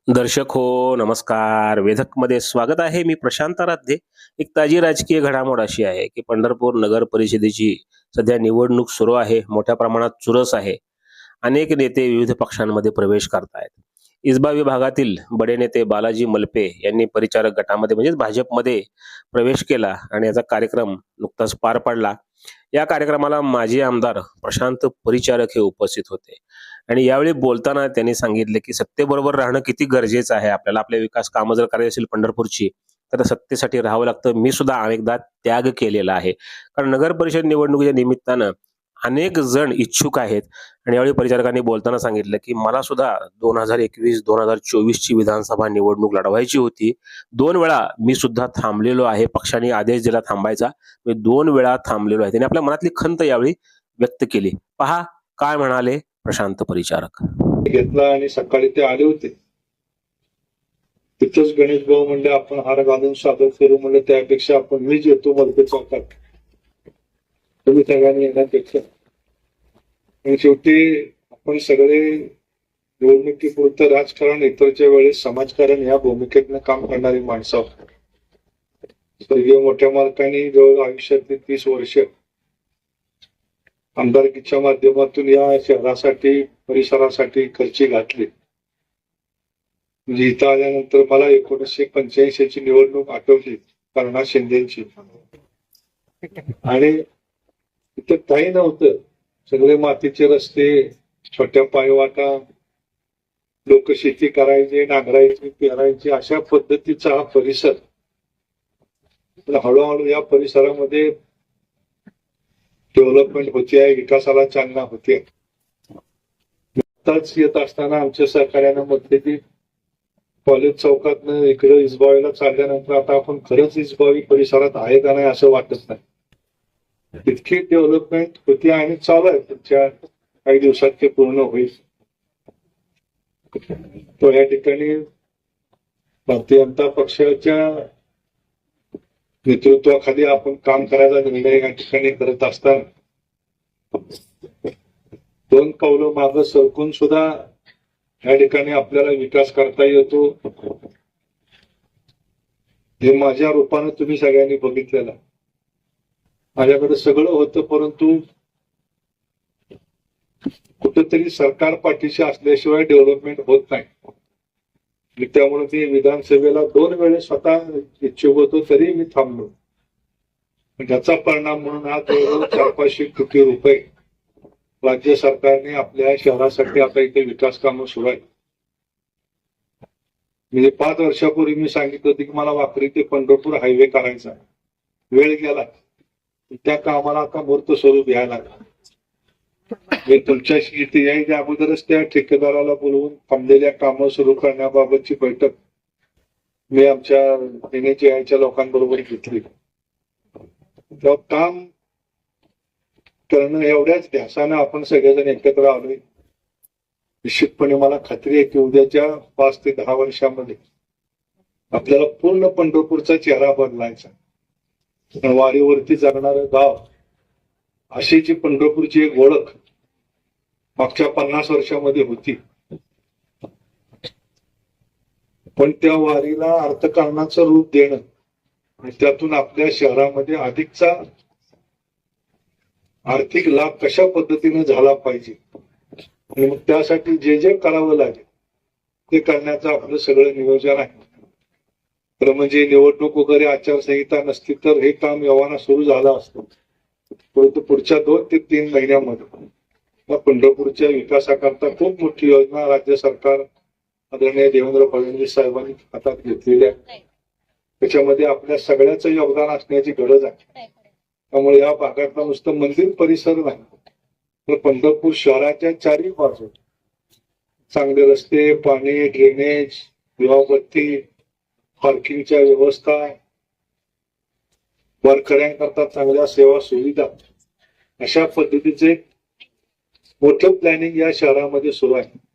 दर्शक हो नमस्कार. वेधकमध्ये स्वागत आहे. मी प्रशांत आराध्ये. एक ताजी राजकीय घडामोड अशी आहे की पंढरपूर नगर परिषदेची सध्या निवडणूक सुरू आहे. मोठ्या प्रमाणात चुरस आहे. अनेक नेते विविध पक्षांमध्ये प्रवेश करतायत. इसबा विभागातील बडे नेते बालाजी मलपे यांनी परिचारक गटामध्ये म्हणजेच भाजपमध्ये प्रवेश केला आणि याचा कार्यक्रम नुकताच पार पडला. या कार्यक्रमाला माजी आमदार प्रशांत परिचारक हे उपस्थित होते. आणि यावेळी बोलताना त्यांनी सांगितले की सत्तेबरोबर राहणं किती गरजेचं आहे आपल्याला. आपले विकास कामं जर करायची असेल पंढरपूरची तर सत्तेसाठी राहावं लागतं. मी सुद्धा अनेकदा त्याग केलेला आहे. कारण नगर परिषद निवडणुकीच्या निमित्तानं अनेक जण इच्छुक आहेत. आणि यावेळी परिचारकांनी बोलताना सांगितलं की मला सुद्धा दोन हजार एकवीस दोन हजार चोवीस ची विधानसभा निवडणूक लढवायची होती. दोन वेळा मी सुद्धा थांबलेलो आहे. पक्षाने आदेश दिला थांबायचा. मी दोन वेळा थांबलेलो आहे. त्यांनी आपल्या मनातली खंत यावेळी व्यक्त केली. पहा काय म्हणाले? प्रशांत परिचारक. घेतला आणि सकाळी ते आले होते. तिथंच गणेश भाऊ म्हणले आपण हार घालून सादर करू. म्हणलं त्यापेक्षा आपण मीच येतो मध्ये चौकात. तुम्ही सगळ्यांनी येण्यापेक्षा. आणि शेवटी आपण सगळे निवडणुकीपुरतं राजकारण इतरच्या वेळेस समाजकारण या भूमिकेतनं काम करणारी माणसं स्वर्गीय मोठ्या मालकांनी जवळ आयुष्यातली तीस वर्ष आमदारकीच्या माध्यमातून या शहरासाठी परिसरासाठी खर्ची घातली. म्हणजे इथं आल्यानंतर मला एकोणीसशे पंच्याऐंशी ची निवडणूक आठवली कर्णा शिंदेची. आणि इथं काही नव्हतं. सगळे मातीचे रस्ते छोट्या पायवाटा लोक शेती करायचे नांगरायची पेरायची अशा पद्धतीचा हा परिसर. हळूहळू या परिसरामध्ये डेव्हलपमेंट होते आहे विकासाला चालना होते आताच येत असताना आमच्या सहकार्यानं म्हटले की कॉलेज चौकातनं इकडे इजबावीला चालल्यानंतर आता आपण खरंच इजबावी परिसरात आहे का नाही असं वाटत नाही. इतकी डेव्हलपमेंट होती आणि चालू आहे तुमच्या काही दिवसात ते पूर्ण होईल. तो या ठिकाणी भारतीय जनता पक्षाच्या नेतृत्वाखाली आपण काम करायचा निर्णय या ठिकाणी करत असताना. दोन पावलं मार्ग सरकून सुद्धा या ठिकाणी आपल्याला विकास करता येतो. हे माझ्या रूपानं तुम्ही सगळ्यांनी बघितलेलं. माझ्याकडे सगळं होतं परंतु कुठेतरी सरकार पाठीशी असल्याशिवाय डेव्हलपमेंट होत नाही. मी त्यामुळे मी विधानसभेला दोन वेळेस स्वतः इच्छुक होतो तरी मी थांबलो. त्याचा परिणाम म्हणून आज जवळजवळ चार पाचशे कोटी रुपये राज्य सरकारने आपल्या शहरासाठी आता इथे विकास कामं सुरू आहेत. म्हणजे पाच वर्षापूर्वी मी सांगितलं होतं की मला वाकरी ते पंढरपूर हायवे करायचा आहे. वेळ गेला. त्या कामाला आता मूर्त स्वरूप यायला लागला. तुमच्याशी इथे यायच्या अगोदरच त्या ठेकेदाराला बोलवून थांबलेल्या कामं सुरू करण्याबाबतची बैठक मी आमच्या एनएचआयच्या लोकांबरोबर घेतली. तेव्हा काम करणं एवढ्याच ध्यासानं आपण सगळेजण एकत्र आलोय. निश्चितपणे मला खात्री आहे की उद्याच्या पाच ते दहा वर्षामध्ये आपल्याला पूर्ण पंढरपूरचा चेहरा बदलायचा. वाडीवरती वारीवरती जगणारं गाव अशी जी पंढरपूरची एक ओळख मागच्या पन्नास वर्षामध्ये होती. पण त्या वारीला अर्थकारणाचं रूप देणं आणि त्यातून आपल्या शहरामध्ये अधिकचा आर्थिक लाभ कशा पद्धतीने झाला पाहिजे? आणि मग त्यासाठी जे जे करावं लागेल ते करण्याचं आपलं सगळं नियोजन आहे. तर म्हणजे निवडणूक वगैरे आचारसंहिता नसती तर हे काम यवाना सुरू झालं असतं. परंतु पुढच्या दोन ते तीन महिन्यामध्ये. या पंढरपूरच्या विकासाकरता खूप मोठी योजना राज्य सरकार आदरणीय देवेंद्र फडणवीस साहेबांनी हातात घेतलेली आहे. त्याच्यामध्ये आपल्या सगळ्याचं योगदान असण्याची गरज आहे. त्यामुळे या भागातला नुसतं मंदिर परिसर नाही. तर पंढरपूर शहराच्या चारही बाजू चांगले रस्ते पाणी ड्रेनेज दिवाबत्ती पार्किंगच्या व्यवस्था वारकऱ्यांकरता चांगल्या सेवा सुविधा. अशा पद्धतीचे मोठं प्लॅनिंग या शहरामध्ये सुरू आहे.